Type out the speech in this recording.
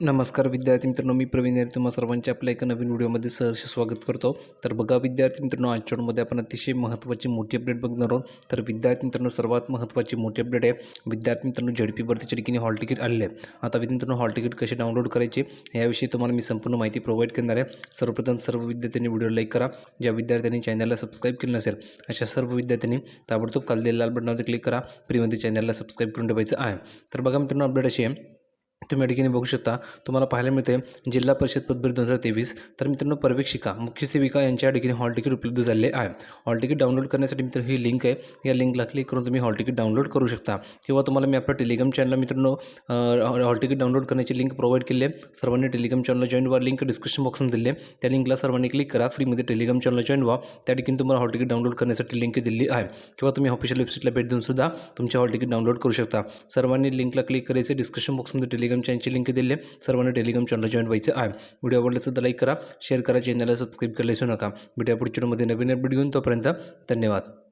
नमस्कार विद्यार्थी मित्रांनो मी प्रवीण यार. तुम्हा सर्वांचे आपल्या एका नवीन व्हिडिओमध्ये सहर्ष स्वागत करतो. तर बघा विद्यार्थी मित्रांनो आजच्या व्हिडिओमध्ये आपण अतिशय महत्त्वाची मोठी अपडेट बघणार आहोत. तर विद्यार्थी मित्रांनो सर्वात महत्त्वाची मोठी अपडेट आहे विद्यार्थी मित्रांनो झडपी भरतीच्या ठिकाणी हॉल तिकीट आलेले आहे. आता विद्यार्थी मित्रांनो हॉल तिकीट कसे डाउनलोड करायचे याविषयी तुम्हाला मी संपूर्ण माहिती प्रोव्हाइड करणार आहे. सर्वप्रथम सर्व विद्यार्थ्यांनी व्हिडिओ लाईक करा. ज्या विद्यार्थ्यांनी चॅनलला सबस्क्राईब केलं नसेल अशा सर्व विद्यार्थ्यांनी ताबडतोब खाली लाल बटनावर क्लिक करा. फ्रीमध्ये चॅनलला सबस्क्राईब करून ठेवायचं आहे. तर बघा मित्रांनो अपडेट अशी आहे. तुम्ही या ठिकाणी बघू शकता. तुम्हाला पाहायला मिळते जिल्हा परिषद पदभरी दोन हजार तेवीस. तर मित्रांनो परवेक्षिका मुख्य सेविका यांच्या ठिकाणी हॉल तिकीट उपलब्ध झाले आहे. हॉल तिकीट डाउनलोड करण्यासाठी मित्रांनो ही लिंक आहे. या लिंकला क्लिक करून तुम्ही हॉल तिकीट डाउनलोड करू शकता. किंवा तुम्हाला मी आपल्या टेलिग्राम चॅनलला मित्रांनो हॉल तिकीट डाउनलोड करण्याची लिंक प्रोव्हाइड केली आहे. सर्वांनी टेलिग्राम चॅनलला जॉईन व्हा. लिंक डिस्क्रिप्शन बॉक्समध्ये दिली आहे. त्या लिंकला सर्वांनी क्लिक करा. फ्रीमध्ये टेलिग्राम चॅनलला जॉईन व्हा. त्या ठिकाणी तुम्हाला हॉल तिकीट डाउनलोड करण्यासाठी लिंक दिली आहे. किंवा तुम्ही ऑफिशियल वेबसाईटला भेट देऊन सुद्धा तुमचे हॉल तिकीट डाउनलोड करू शकता. सर्वांनी लिंकला क्लिक करायचे. डिस्क्रिप्शन बॉक्समध्ये टेलिग्राम चॅनलची लिंक दिली आहे. सर्वांनी टेलिग्राम चॅनलला जॉईन व्हायचं आहे. व्हिडिओ आवडला तर लाईक करा शेअर करा चॅनलला सबस्क्राईब करायला विसरू नका. भेटूया पुढच्या व्हिडिओमध्ये नवीन अपडेट घेऊन. तोपर्यंत धन्यवाद.